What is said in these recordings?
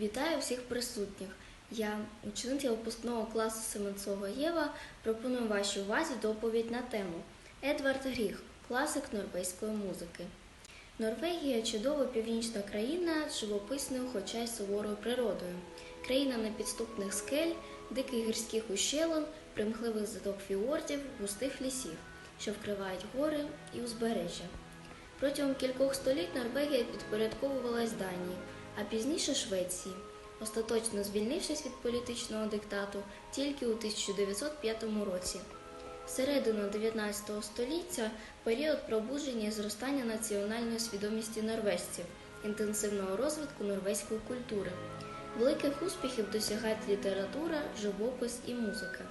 Вітаю всіх присутніх. Я, учениця випускного класу Семенцова Єва, пропоную вашій увазі доповідь на тему Едвард Гріх, класик норвезької музики. Норвегія чудова північна країна з живописною, хоча й суворою природою. Країна непідступних скель, диких гірських ущелин, примхливих заток фіордів, густих лісів, що вкривають гори і узбережжя. Протягом кількох століть Норвегія підпорядковувалась Данії, а пізніше Швеції, остаточно звільнившись від політичного диктату тільки у 1905 році. Середину 19 століття період пробудження і зростання національної свідомості норвежців, інтенсивного розвитку норвезької культури. Великих успіхів досягають література, живопис і музика.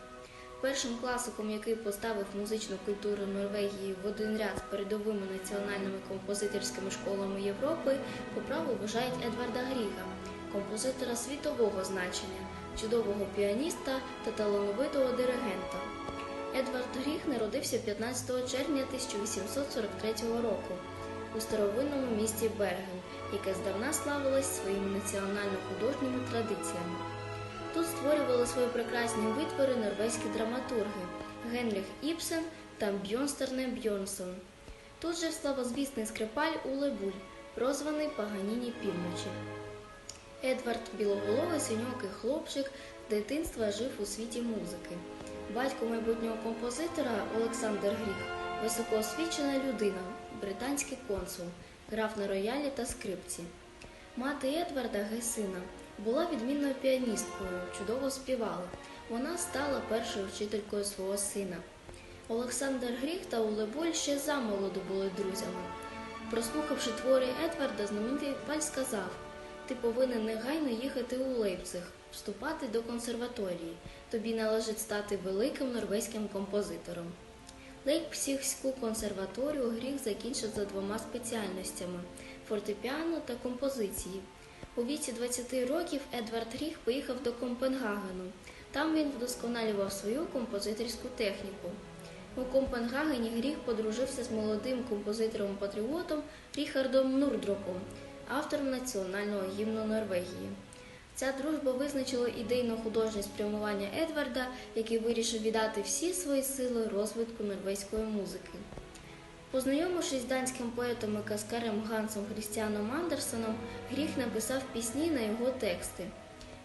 Першим класиком, який поставив музичну культуру Норвегії в один ряд з передовими національними композиторськими школами Європи, по праву вважають Едварда Гріга, композитора світового значення, чудового піаніста та талановитого диригента. Едвард Гріг народився 15 червня 1843 року у старовинному місті Берген, яке здавна славилось своїми національно-художніми традиціями. Тут створювали свої прекрасні витвори норвезькі драматурги Генріх Іпсен та Бьонстерне Бьонсон. Тут же славозвісний скрипаль Уле Буль, прозваний Паганіні півночі. Едвард білоголовий синьокий хлопчик дитинства жив у світі музики. Батько майбутнього композитора Олександр Гріх високоосвічена людина, британський консул, грав на роялі та скрипці. Мати Едварда Гесина була відмінною піаністкою, чудово співала. Вона стала першою вчителькою свого сина. Олександр Гріх та Улеболь ще замолоду були друзями. Прослухавши твори Едварда, знаменитий паль сказав: Ти повинен негайно їхати у Лейпциг, вступати до консерваторії. Тобі належить стати великим норвезьким композитором. Лейпцигську консерваторію Гріх закінчив за двома спеціальностями фортепіано та композиції. У віці 20 років Едвард Гріх поїхав до Копенгагену. Там він вдосконалював свою композиторську техніку. У Копенгагені Гріх подружився з молодим композитором-патріотом Ріхардом Нурдроком, автором національного гімну Норвегії. Ця дружба визначила ідейно-художнє спрямування Едварда, який вирішив віддати всі свої сили розвитку норвезької музики. Познайомившись з данським поетом і каскарем Гансом Хрістіаном Андерсоном, Гріх написав пісні на його тексти.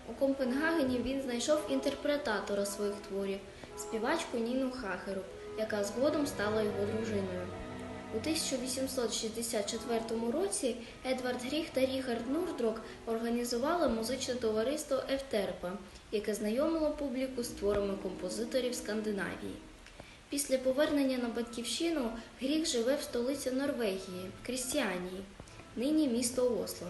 У Копенгагені він знайшов інтерпретатора своїх творів, співачку Ніну Хахеруп, яка згодом стала його дружиною. У 1864 році Едвард Гріх та Ріхард Нурдрок організували музичне товариство Ефтерпа, яке знайомило публіку з творами композиторів Скандинавії. Після повернення на батьківщину Гріх живе в столиці Норвегії, Крістіанії, нині місто Осло.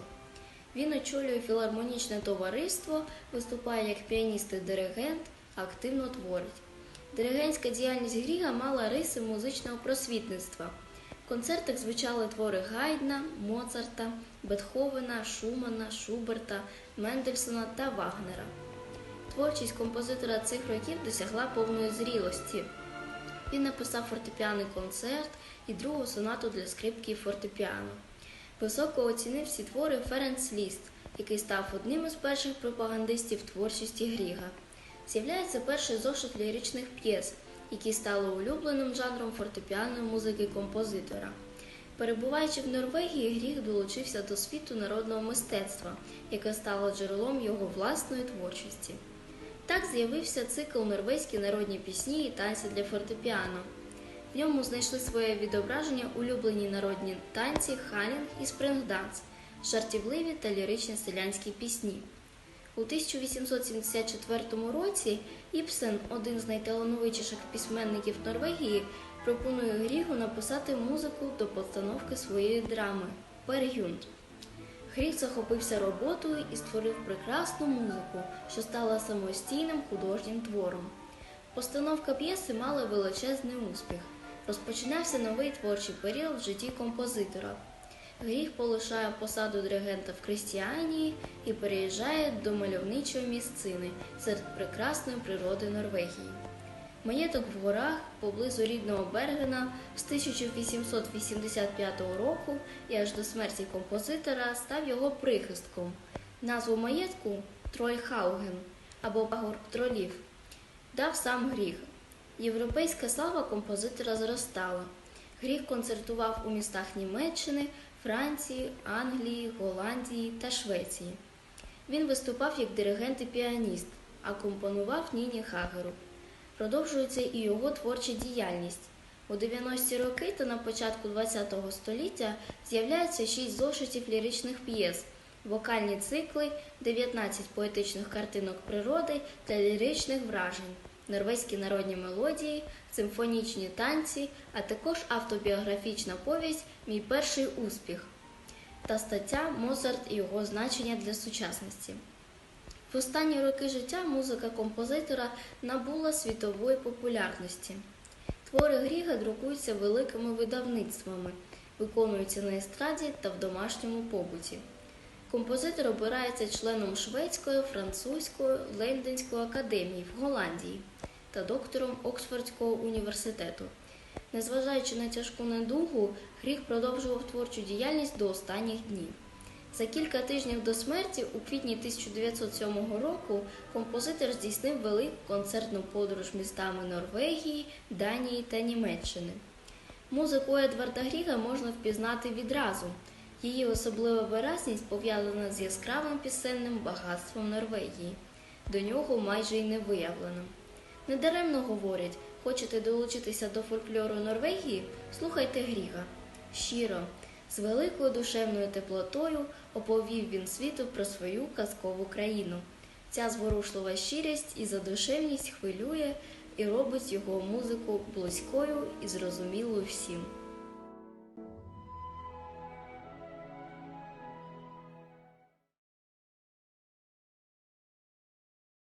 Він очолює філармонічне товариство, виступає як піаніст і диригент, активно творить. Диригентська діяльність Гріга мала риси музичного просвітництва. В концертах звучали твори Гайдна, Моцарта, Бетховена, Шумана, Шуберта, Мендельсона та Вагнера. Творчість композитора цих років досягла повної зрілості. Він написав фортепіаний концерт і другу сонату для скрипки і фортепіано. Високо оцінив ці твори Ференц Ліст, який став одним із перших пропагандистів творчості Гріга. З'являється перший зошит ліричних п'єс, які стали улюбленим жанром фортепіаної музики композитора. Перебуваючи в Норвегії, Гріх долучився до світу народного мистецтва, яке стало джерелом його власної творчості. Так з'явився цикл норвезькі народні пісні і танці для фортепіано. В ньому знайшли своє відображення улюблені народні танці, ханінг і спрингданс, жартівливі та ліричні селянські пісні. У 1874 році Іпсен, один з найталановитіших письменників Норвегії, пропонує Грігу написати музику до постановки своєї драми Пер'юнд. Гріх захопився роботою і створив прекрасну музику, що стала самостійним художнім твором. Постановка п'єси мала величезний успіх. Розпочинався новий творчий період в житті композитора. Гріх полишає посаду диригента в Крістіанії і переїжджає до мальовничої місцини серед прекрасної природи Норвегії. Маєток в горах поблизу рідного Бергена з 1885 року і аж до смерті композитора став його прихистком. Назву маєтку Трольхауген або пагорб тролів дав сам Гріг. Європейська слава композитора зростала. Гріг концертував у містах Німеччини, Франції, Англії, Голландії та Швеції. Він виступав як диригент і піаніст, а компонував Ніні Хагеру. Продовжується і його творча діяльність. У 90-ті роки та на початку ХХ століття з'являється шість зошитів ліричних п'єс, вокальні цикли, 19 поетичних картинок природи та ліричних вражень, норвезькі народні мелодії, симфонічні танці, а також автобіографічна повість Мій перший успіх та стаття Моцарт і його значення для сучасності. В останні роки життя музика композитора набула світової популярності. Твори Гріга друкуються великими видавництвами, виконуються на естраді та в домашньому побуті. Композитор обирається членом шведської, французької, Лейденської академії в Голландії та доктором Оксфордського університету. Незважаючи на тяжку недугу, Гріх продовжував творчу діяльність до останніх днів. За кілька тижнів до смерті, у квітні 1907 року, композитор здійснив велику концертну подорож містами Норвегії, Данії та Німеччини. Музику Едварда Гріга можна впізнати відразу. Її особлива виразність пов'язана з яскравим пісенним багатством Норвегії. До нього майже й не виявлено. Недаремно говорять, хочете долучитися до фольклору Норвегії? Слухайте Гріга. Щиро, з великою душевною теплотою оповів він світу про свою казкову країну. Ця зворушлива щирість і задушевність хвилює і робить його музику близькою і зрозумілою всім.